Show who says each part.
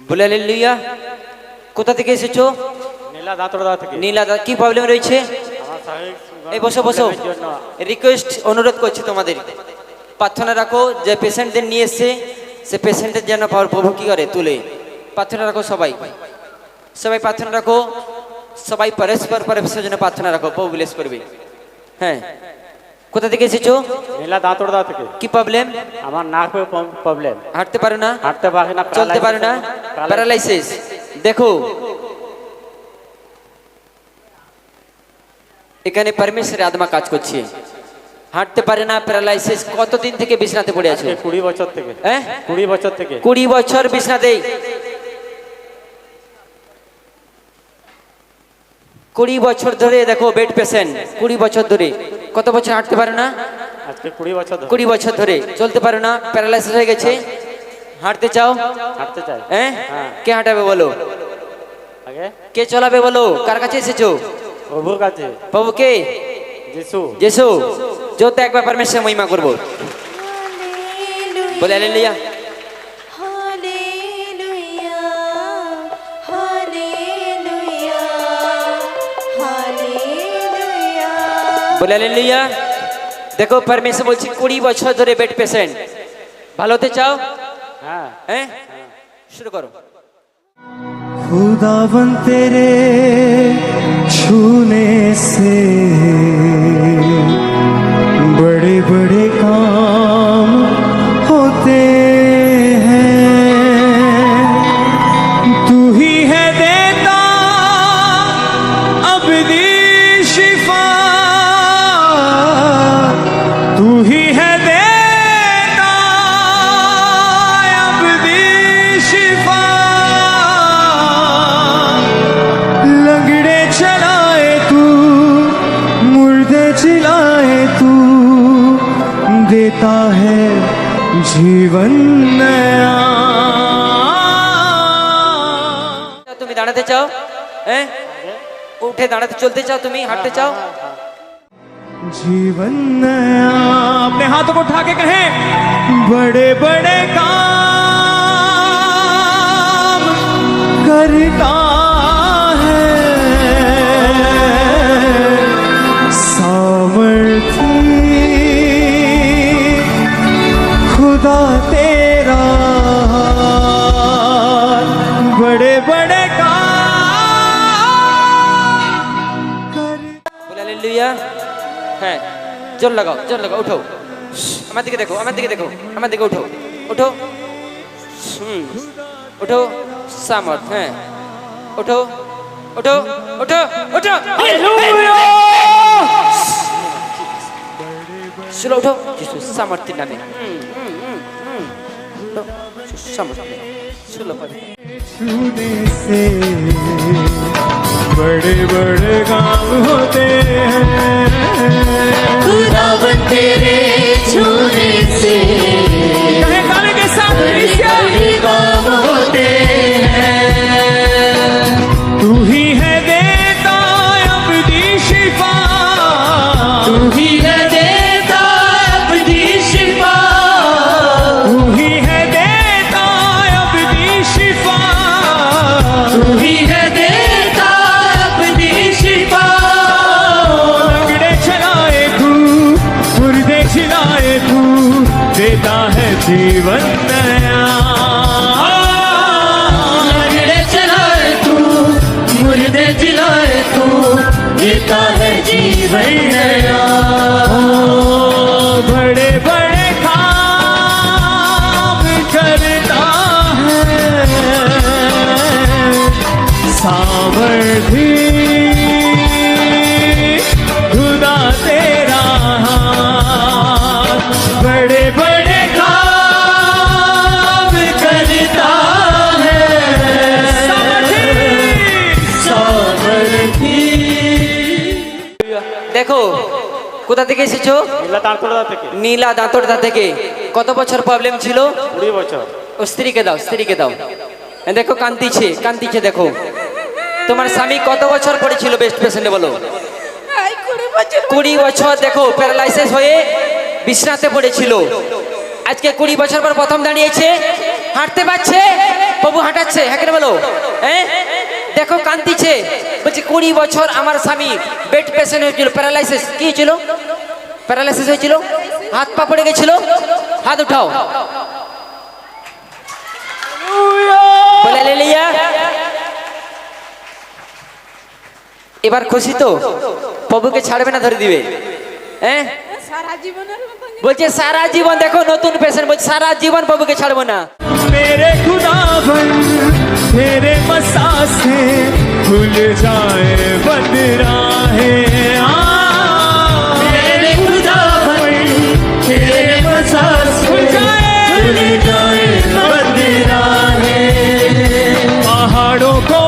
Speaker 1: বলে লিয়া কোথা থেকে এসেছ?
Speaker 2: নীলা দাঁতড়দা
Speaker 1: নীলা দা কি প্রবলেম রয়েছে? এই বসো বসো। রিকোয়েস্ট অনুরোধ করছি তোমাদের। প্রার্থনা রাখো যে পেশেন্টদের নিয়ে এসছে সে পেশেন্টের যেন প্রভু কি করে? তুলে। প্রার্থনা রাখো সবাই। সবাই প্রার্থনা রাখো। সবাই পরস্পর পরস্পর জন্য প্রার্থনা রাখো। প্রভু বিলেস করবে। হ্যাঁ। কোথা থেকে এসেছ?
Speaker 2: নীলা দাঁতড়দা থেকে।
Speaker 1: কি প্রবলেম
Speaker 2: আমার নাক প্রবলেম
Speaker 1: হাঁটতে পারো না?
Speaker 2: হাঁটতে পারি না
Speaker 1: চলতে পারো না? প্যারালাইসিস দেখো। এখানে পরমেশ্বরের আত্মা কাজ করছে। হাঁটতে পারে না প্যারালাইসিস কতদিন থেকে বিছনাতে পড়ে আছো?
Speaker 2: কুড়ি বছর থেকে।
Speaker 1: হ্যাঁ?
Speaker 2: কুড়ি বছর থেকে।
Speaker 1: কুড়ি বছর বিছনাতে কুড়ি বছর ধরে দেখো বেড পেশেন্ট কুড়ি বছর ধরে। কত বছর হাঁটতে পারে না?
Speaker 2: আজকে কুড়ি বছর ধরে।
Speaker 1: কুড়ি বছর ধরে। চলতে পারে না? প্যারালাইসিস হয়ে গেছে? হাঁটতে চাও?
Speaker 2: হাঁটতে চাই।
Speaker 1: হ্যাঁ?
Speaker 2: হ্যাঁ।
Speaker 1: কে হাঁটাবে বলো? কে চলাবে বলো? কার কাছে এসেছ?
Speaker 2: প্রভুর কাছে।
Speaker 1: প্রভু কে?
Speaker 2: যিশু।
Speaker 1: যেসু যত একবার পারমেশ্বর মহিমা করব। বলে আলেলিয়া বলে লইয়া দেখো পারমিশন বলছি কুড়ি বছর ধরে বেড পেশেন্ট ভালো হতে চাও?
Speaker 2: হ্যাঁ।,
Speaker 1: হ্যাঁ? শুরু করো।
Speaker 3: খুদাবন তেরে ছুনে সে। देता है जीवन नया
Speaker 1: তুমি দাঁড়াতে চাও হ্যাঁ উঠে দাঁড়াতে চলতে চাও তুমি হাঁটতে চাও
Speaker 3: जीवन नया अपने हाथों को उठा के कहें बड़े बड़े काम खुदा तेरा बड़े बड़े काम कर
Speaker 1: বলে আলেলিয়া হ্যাঁ জোর লাগাও জোর লাগাও উঠো আমার দিকে দেখো আমার দিকে দেখো আমার দিকে উঠো উঠো হুম উঠো সামর্থ হ্যাঁ উঠো উঠো উঠো উঠো শুলো উঠো যিশু সামর্থ্যের নামে হুম, হুম, হুম, হুম।
Speaker 3: জন্য সমর্থন সুলভ বড় বড় গান। जीवन नया।
Speaker 4: चलाए तू मुर्दे जिलाए तू देता है जीवन नया।
Speaker 1: দেখো কোথা থেকে এসেছ?
Speaker 2: নীলা দাঁতড়দা থেকে।
Speaker 1: দাঁতরদা থেকে। কত বছর প্রবলেম ছিল? ও স্ত্রীকে দাও স্ত্রীকে দাও। দেখো কান্তিছে কান্তিছে দেখো। তোমার স্বামী কত বছর পড়েছিল? বেস্ট পেশেন্টে বলো। কুড়ি বছর দেখো প্যারালাইসিস হয়ে বিছনাতে পড়েছিল। আজকে কুড়ি বছর পর প্রথম দাঁড়িয়েছে। হাঁটতে পারছে? প্রভু হাঁটাচ্ছে হ্যাঁ বলো? হ্যাঁ? দেখো কান্দিছে বলছে, কুড়ি বছর আমার স্বামী বেড পেশেন্ট হয়েছিল, প্যারালাইসিস। কি হয়েছিল? প্যারালাইসিস হয়েছিল? হাত পা পড়ে গেছিল? হাত উঠাও। এবার খুশি তো? প্রভুকে ছাড়বে না, ধরে দিবে। হ্যাঁ? বলছে, সারা জীবন দেখো নতুন পেশেন্ট বলছে, সারা জীবন প্রভুকে ছাড়বো না।
Speaker 3: तेरे मसा से खुल जाए बंद राहें। आ।
Speaker 4: मेरे खुदा तेरे मसाज
Speaker 3: खुल जाए।
Speaker 4: खुल जाए
Speaker 3: पहाड़ों को